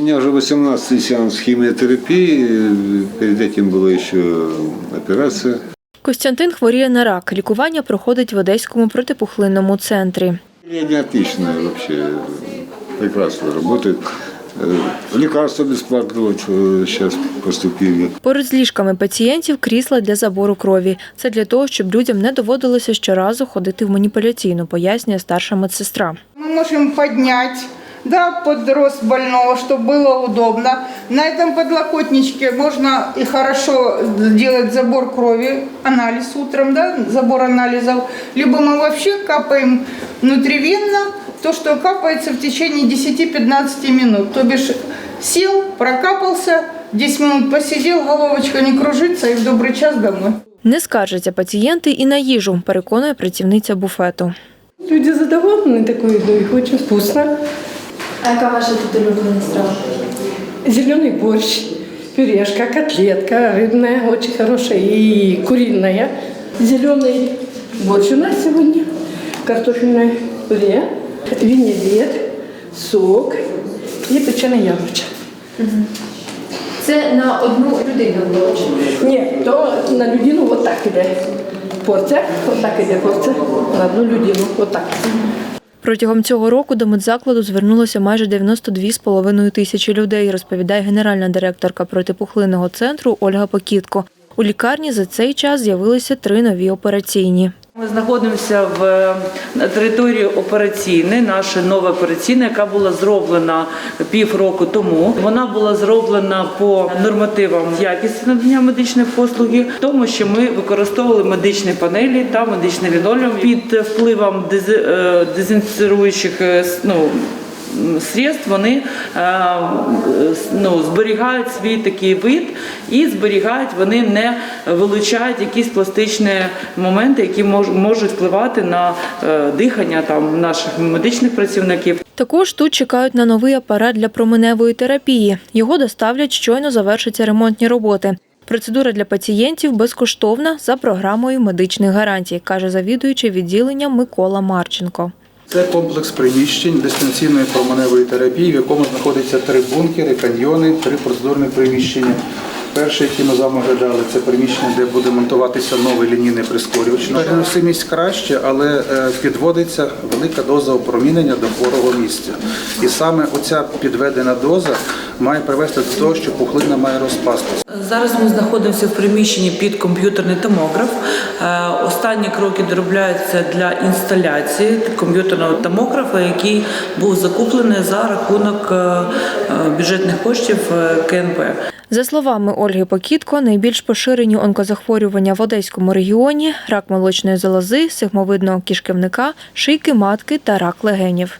меня уже 18 сеанс химиотерапии, перед этим была еще операция. Костянтин хворіє на рак. Лікування проходить в Одеському протипухлинному центрі. Лечение отличное вообще, прекрасно работает. Э, Лекарства бесплатно вот сейчас поступили. Поруч з ліжками пацієнтів крісла для забору крові. Це для того, щоб людям не доводилося щоразу ходити в маніпуляційну, пояснює старша медсестра. Мы можем поднять да, под рост больного, чтобы было удобно. На этом подлокотничке можно и хорошо делать забор крови, анализ утром, да, забор анализов. Либо мы вообще капаем внутривенно то, что капается в течение 10-15 минут. То бишь сел, прокапался, 10 минут посидел, головочка не кружится и в добрый час домой. Не скаржаться пацієнти і на їжу, переконує працівниця буфету. Люди задоволені такою едой, очень вкусно. А яка ваша тут улюблена страва? Зеленый борщ, пюрешка, котлетка рыбная, очень хорошая и куриная. Зеленый борщ у нас сегодня, картофельное пюре, винегрет, сок и печеное яблочко. Це на одну людину було. Ні, то на людину вот так іде порція, вот так іде порція, на одну людину, вот так. Протягом цього року до медзакладу звернулося майже 92,5 тисячі людей, розповідає генеральна директорка протипухлинного центру Ольга Покітко. У лікарні за цей час з'явилися три нові операційні. Ми знаходимося в території операційної, наша нова операційна, яка була зроблена півроку тому. Вона була зроблена по нормативам якості надання медичної послуги, тому, що ми використовували медичні панелі та медичний лінолеум під впливом е, дезінфіцируючих е, ну, средств вони е, ну, зберігають свій такий вид і зберігають, вони не вилучають якісь пластичні моменти, які мож- можуть впливати на е, дихання там наших медичних працівників. Також тут чекають на новий апарат для променевої терапії. Його доставлять щойно завершаться ремонтні роботи. Процедура для пацієнтів безкоштовна за програмою медичних гарантій, каже завідуючий відділенням Микола Марченко. Це комплекс приміщень дистанційної променевої терапії, в якому знаходяться три бункери, каньйони, три процедурні приміщення. Перше, яке ми з вами оглядали, це приміщення, де буде монтуватися новий лінійний прискорювач. Переносимість краще, але е, підводиться велика доза опромінення до хворого місця. І саме оця підведена доза має привести до того, що пухлина має розпастися. Зараз ми знаходимося в приміщенні під комп'ютерний томограф. Е, Останні кроки доробляються для інсталяції комп'ютерного томографа, який був закуплений за рахунок е, бюджетних коштів КНП. За словами Ольги Покітко, найбільш поширені онкозахворювання в Одеському регіоні рак молочної залози, сигмовидного кишківника, шийки матки та рак легенів.